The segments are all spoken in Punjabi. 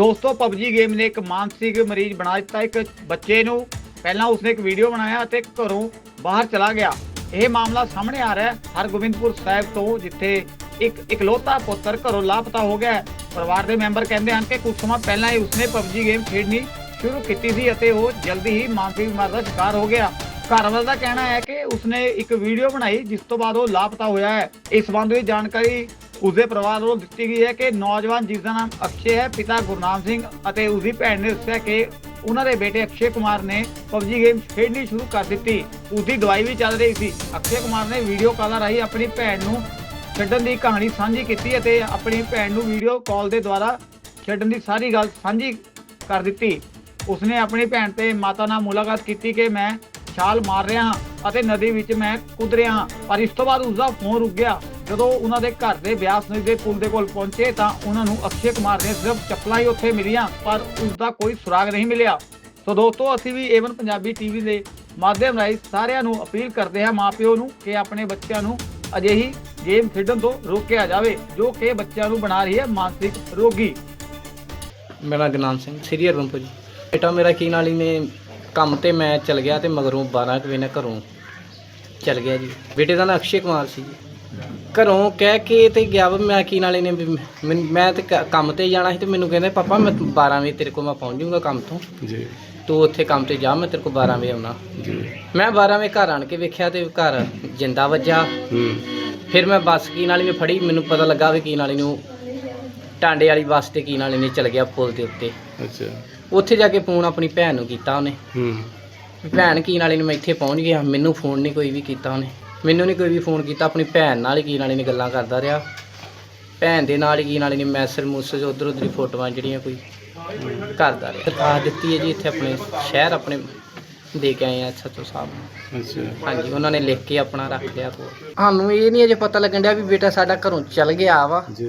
ਦੋਸਤੋ, ਪਬਜੀ ਗੇਮ ਨੇ ਇੱਕ ਮਾਨਸਿਕ ਮਰੀਜ਼ ਬਣਾ ਦਿੱਤਾ ਇੱਕ ਬੱਚੇ ਨੂੰ। ਪਹਿਲਾਂ ਉਸਨੇ ਇੱਕ ਵੀਡੀਓ ਬਣਾਇਆ ਅਤੇ ਘਰੋਂ ਬਾਹਰ ਚਲਾ ਗਿਆ। ਇਹ ਮਾਮਲਾ ਸਾਹਮਣੇ ਆ ਰਿਹਾ ਹੈ, ਹਰਗੋਬਿੰਦਪੁਰ ਸਾਹਿਬ ਤੋਂ, ਜਿੱਥੇ ਇੱਕ ਇਕਲੌਤਾ ਪੁੱਤਰ ਘਰੋਂ ਲਾਪਤਾ ਹੋ ਗਿਆ ਪਰਿਵਾਰ ਦੇ ਮੈਂਬਰ ਕਹਿੰਦੇ ਹਨ ਕਿ ਕੁਝ ਸਮਾਂ ਪਹਿਲਾਂ ਹੀ ਉਸਨੇ ਪਬਜੀ ਗੇਮ ਖੇਡਣੀ ਸ਼ੁਰੂ ਕੀਤੀ ਸੀ ਅਤੇ ਉਹ ਜਲਦੀ ਹੀ ਮਾਨਸਿਕ ਬਿਮਾਰੀ ਦਾ ਸ਼ਿਕਾਰ ਹੋ ਗਿਆ। ਘਰ ਵਾਲੇ ਦਾ ਕਹਿਣਾ ਹੈ ਕਿ ਉਸਨੇ ਇੱਕ ਵੀਡੀਓ ਬਣਾਈ, ਜਿਸ ਤੋਂ ਬਾਅਦ ਉਹ ਲਾਪਤਾ ਹੋਇਆ ਹੈ। ਇਸ ਸੰਬੰਧ ਵਿੱਚ ਜਾਣਕਾਰੀ ਉਸਦੇ ਪਰਿਵਾਰ ਵੱਲੋਂ ਦਿੱਤੀ ਗਈ ਹੈ ਕਿ ਨੌਜਵਾਨ ਜਿਸ ਦਾ ਨਾਮ ਅਕਸ਼ੇ ਹੈ, ਪਿਤਾ ਗੁਰਨਾਮ ਸਿੰਘ ਅਤੇ ਉਸਦੀ ਭੈਣ ਨੇ ਦੱਸਿਆ ਕਿ ਉਹਨਾਂ ਦੇ ਬੇਟੇ ਅਕਸ਼ੇ ਕੁਮਾਰ ਨੇ ਪਬਜੀ ਗੇਮ ਖੇਡਣੀ ਸ਼ੁਰੂ ਕਰ ਦਿੱਤੀ। ਉਸਦੀ ਦਵਾਈ ਵੀ ਚੱਲ ਰਹੀ ਸੀ। ਅਕਸ਼ੇ ਕੁਮਾਰ ਨੇ ਵੀਡੀਓ ਕਾਲਾਂ ਰਾਹੀਂ ਆਪਣੀ ਭੈਣ ਨੂੰ ਛੱਡਣ ਦੀ ਕਹਾਣੀ ਸਾਂਝੀ ਕੀਤੀ ਅਤੇ ਆਪਣੀ ਭੈਣ ਨੂੰ ਵੀਡੀਓ ਕਾਲ ਦੇ ਦੁਆਰਾ ਛੱਡਣ ਦੀ ਸਾਰੀ ਗੱਲ ਸਾਂਝੀ ਕਰ ਦਿੱਤੀ। ਉਸਨੇ ਆਪਣੀ ਭੈਣ ਤੇ ਮਾਤਾ ਨਾਲ ਮੁਲਾਕਾਤ ਕੀਤੀ ਕਿ ਮੈਂ ਛਾਲ ਮਾਰ ਰਿਹਾ ਹਾਂ ਅਤੇ ਨਦੀ ਵਿੱਚ ਮੈਂ ਕੁੱਦ ਰਿਹਾ ਹਾਂ। ਪਰ ਇਸ ਤੋਂ ਬਾਅਦ ਉਸਦਾ ਫੋਨ ਰੁਕ ਗਿਆ। ਜਦੋਂ ਉਹਨਾਂ ਦੇ ਘਰ ਦੇ ਬਿਆਸ ਨਦੀ ਦੇ ਪੁਲ ਦੇ ਕੋਲ ਪਹੁੰਚੇ ਤਾਂ ਉਹਨਾਂ ਨੂੰ ਅਕਸ਼ੇ ਕੁਮਾਰ ਨੇ ਸਿਰਫ ਚੱਪਲਾਂ ਹੀ ਉੱਥੇ ਮਿਲੀਆਂ, ਪਰ ਉਸਦਾ ਕੋਈ ਸੁਰਾਗ ਨਹੀਂ ਮਿਲਿਆ। ਸੋ ਦੋਸਤੋ, ਅਸੀਂ ਵੀ ਏਵਨ ਪੰਜਾਬੀ ਟੀਵੀ ਦੇ ਮਾਧਿਅਮ ਰਾਹੀਂ ਸਾਰਿਆਂ ਨੂੰ ਅਪੀਲ ਕਰਦੇ ਹਾਂ ਮਾਪਿਓ ਨੂੰ ਕਿ ਆਪਣੇ ਬੱਚਿਆਂ ਨੂੰ ਅਜਿਹੀ ਗੇਮ ਖੇਡਣ ਤੋਂ ਰੋਕਿਆ ਜਾਵੇ, ਜੋ ਕਿ ਬੱਚਿਆਂ ਨੂੰ ਬਣਾ ਰਹੀ ਹੈ ਮਾਨਸਿਕ ਰੋਗੀ। ਮੇਰਾ ਗੁਰਨਾਮ ਸਿੰਘ, ਸ੍ਰੀ ਹਰਗੋਬਿੰਦਪੁਰ ਜੀ। ਬੇਟਾ ਮੇਰਾ ਕੀ ਨਾਲ ਹੀ ਨੇ, ਕੰਮ ਤੇ ਮੈਂ ਚਲ ਗਿਆ ਤੇ ਮਗਰੋਂ 12 ਕੁ ਵਜੇ ਨਾਲ ਘਰੋਂ ਚਲ ਗਿਆ ਜੀ। ਬੇਟੇ ਦਾ ਨਾਂ ਅਕਸ਼ੇ ਕੁਮਾਰ ਸੀ ਜੀ। ਘਰੋਂ ਕਹਿ ਕੇ ਤੇ ਗਿਆ ਵਾ ਮੈਂ ਕੀ ਨਾਲੇ ਨੇ ਵੀ ਮੈਂ ਤੇ ਕ- ਕੰਮ ਤੇ ਜਾਣਾ ਸੀ ਤੇ ਮੈਨੂੰ ਕਹਿੰਦੇ ਪਾਪਾ ਮੈਂ 12 ਵਜੇ ਤੇਰੇ ਕੋਲ ਮੈਂ ਪਹੁੰਚ ਜਾਊਂਗਾ ਕੰਮ ਤੋਂ। ਜੀ। ਤੂੰ ਉੱਥੇ ਕੰਮ ਤੇ ਜਾ ਮੈਂ ਤੇਰੇ ਕੋਲ 12 ਵਜੇ ਆਉਣਾ। ਜੀ। ਮੈਂ 12 ਵਜੇ ਘਰ ਆਣ ਕੇ ਵੇਖਿਆ ਤੇ ਘਰ ਜਿੰਦਾ ਵੱਜਾ। ਹੂੰ। ਫਿਰ ਮੈਂ ਬੱਸ ਕੀ ਨਾਲੀ ਨੇ ਫੜੀ ਮੈਨੂੰ ਪਤਾ ਲੱਗਾ ਵੀ ਕੀ ਨਾਲੀ ਨੂੰ ਟਾਂਡੇ ਵਾਲੀ ਬੱਸ ਤੇ ਕੀ ਨਾਲੀ ਨੇ ਚਲ ਗਿਆ ਪੁਲ ਦੇ ਉੱਤੇ। ਅੱਛਾ। ਉੱਥੇ ਜਾ ਕੇ ਫੋਨ ਆਪਣੀ ਭੈਣ ਨੂੰ ਕੀਤਾ ਉਹਨੇ। ਹੂੰ। ਵੀ ਭੈਣ ਕੀ ਨਾਲੇ ਨੂੰ ਮੈਂ ਇੱਥੇ ਪਹੁੰਚ ਗਿਆ ਮੈਨੂੰ ਫੋਨ ਨਹੀਂ ਕੋਈ ਵੀ ਕੀਤਾ ਉਹਨੇ। ਮੈਨੂੰ ਨਹੀਂ ਕੋਈ ਵੀ ਫੋਨ ਕੀਤਾ ਆਪਣੀ ਭੈਣ ਨਾਲ ਹੀ ਕੀ ਨਾਲੇ ਨੇ ਗੱਲਾਂ ਕਰਦਾ ਰਿਹਾ। ਭੈਣ ਦੇ ਨਾਲ ਹੀ ਕੀ ਨਾਲੇ ਨੇ ਮੈਸੇਜ ਮੂਸੇਜ ਉਧਰ ਉਧਰ ਫੋਟੋਆਂ ਜਿਹੜੀਆਂ ਕੋਈ ਕਰਦਾ ਰਿਹਾ। ਦਰਖਾਸਤ ਦਿੱਤੀ ਹੈ ਜੀ ਇੱਥੇ ਆਪਣੇ ਸ਼ਹਿਰ ਆਪਣੇ ਦੇ ਕੇ ਆਏ ਆ ਸੱਚੋ ਸਾਹਿਬ। ਅੱਛਾ। ਹਾਂਜੀ ਉਹਨਾਂ ਨੇ ਲਿਖ ਕੇ ਆਪਣਾ ਰੱਖ ਲਿਆ ਕੋਲ ਸਾਨੂੰ ਇਹ ਨਹੀਂ ਅਜੇ ਪਤਾ ਲੱਗਣ ਡਿਆ ਵੀ ਬੇਟਾ ਸਾਡਾ ਘਰੋਂ ਚਲ ਗਿਆ ਵਾ। ਜੀ।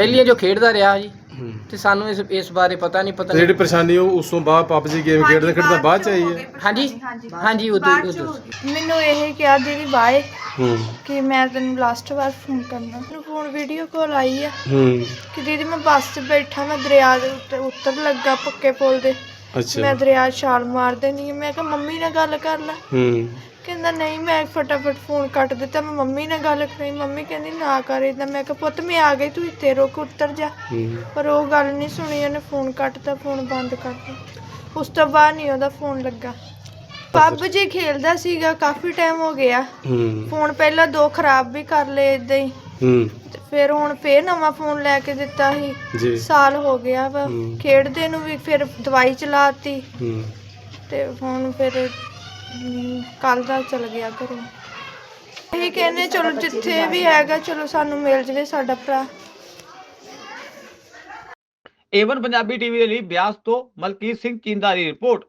ਪਹਿਲੀਆਂ ਜੋ ਖੇਡਦਾ ਰਿਹਾ ਜੀ। ਹੂੰ। ਤੇ ਸਾਨੂੰ ਇਸ ਇਸ ਬਾਰੇ ਪਤਾ ਨਹੀਂ ਪਤਾ ਤੇ ਜਿਹੜੀ ਨਹੀਂ। ਪਰੇਸ਼ਾਨੀ ਉਹ ਉਸ ਤੋਂ ਬਾਅਦ ਪਬਜੀ ਗੇਮ ਖੇਡਦੇ ਖੇਡਦੇ ਬਾਅਦ ਚ ਆਈ ਹੈ। ਹਾਂਜੀ ਹਾਂਜੀ ਉਦੋਂ ਉਦੋਂ। ਮੈਨੂੰ ਇਹ ਕਿਹਾ ਦੀਦੀ ਬਾਏ ਹੂੰ। ਕਿ ਮੈਂ ਤੈਨੂੰ ਲਾਸਟ ਵਾਰ ਫੋਨ ਕਰਨਾ। ਮੈਨੂੰ ਫੋਨ ਵੀਡੀਓ ਕਾਲ ਆਈ ਆ ਹੂੰ। ਕਿ ਦੀਦੀ ਮੈਂ ਬੱਸ 'ਚ ਬੈਠਾ ਮੈਂ ਦਰਿਆ ਦੇ ਉੱਤੇ ਉੱਤਰ ਲੱਗਾ ਪੱਕੇ ਪੁਲ ਦੇ। ਮੈਂ ਅੱਛਾ ਦਰਿਆ 'ਚ ਛਾਲ ਮਾਰ ਦੇਣੀ ਆ। ਮੈਂ ਕਿਹਾ ਮੰਮੀ ਨਾਲ ਗੱਲ ਕਰ ਲੈ। ਹੂੰ। ਕਹਿੰਦਾ ਨਹੀਂ ਮੈਂ ਫਟਾਫਟ ਫੋਨ ਕੱਟ ਦਿੱਤਾ। ਮੈਂ ਮੰਮੀ ਨਾਲ ਗੱਲ ਕਰੀ। ਮੰਮੀ ਕਹਿੰਦੀ ਨਾ ਕਰ ਏਦਾਂ। ਮੈਂ ਕਿਹਾ ਪੁੱਤ ਮੈਂ ਆ ਗਈ। ਤੂੰ ਇੱਥੇ ਰੁਕ ਉੱਤਰ ਜਾ। ਹੂੰ। ਪਰ ਉਹ ਗੱਲ ਨਹੀਂ ਸੁਣੀ। ਉਹਨੇ ਫੋਨ ਕੱਟਤਾ ਫੋਨ ਬੰਦ ਕਰਤਾ ਉਸ ਤੋਂ ਬਾਅਦ ਨਹੀਂ ਉਹਦਾ ਫੋਨ ਲੱਗਾ। ਪੱਬ ਜੀ ਖੇਲਦਾ ਸੀਗਾ ਕਾਫੀ ਟਾਈਮ ਹੋ ਗਿਆ। ਹੂੰ। ਫੋਨ ਪਹਿਲਾਂ ਦੋ ਖਰਾਬ ਵੀ ਕਰ ਲਏ ਇਦਾਂ ਹੀ। ਹੂੰ। ਤੇ ਫਿਰ ਹੁਣ ਫੇਰ ਨਵਾਂ ਫੋਨ ਲੈ ਕੇ ਦਿੱਤਾ ਸੀ। ਜੀ। ਸਾਲ ਹੋ ਗਿਆ ਵਾ। ਹੂੰ। ਖੇਡਦੇ ਨੂੰ ਵੀ ਫਿਰ ਦਵਾਈ ਚਲਾਤੀ। ਹੂੰ। ਤੇ ਹੁਣ ਫਿਰ ਕੱਲ ਦਾ ਚਲ ਗਿਆ ਘਰੋਂ। ਇਹ ਕਹਿੰਦੇ ਚਲੋ ਜਿੱਥੇ ਵੀ ਹੈਗਾ ਚਲੋ ਸਾਨੂੰ ਮਿਲ ਜਵੇ ਸਾਡਾ ਭਰਾ। ਏਵਨ ਪੰਜਾਬੀ ਟੀਵੀ ਦੇ ਲਈ ਬਿਆਸ ਤੋਂ ਮਲਕੀਤ ਸਿੰਘ ਚਿੰਦਾ ਦੀ ਰਿਪੋਰਟ।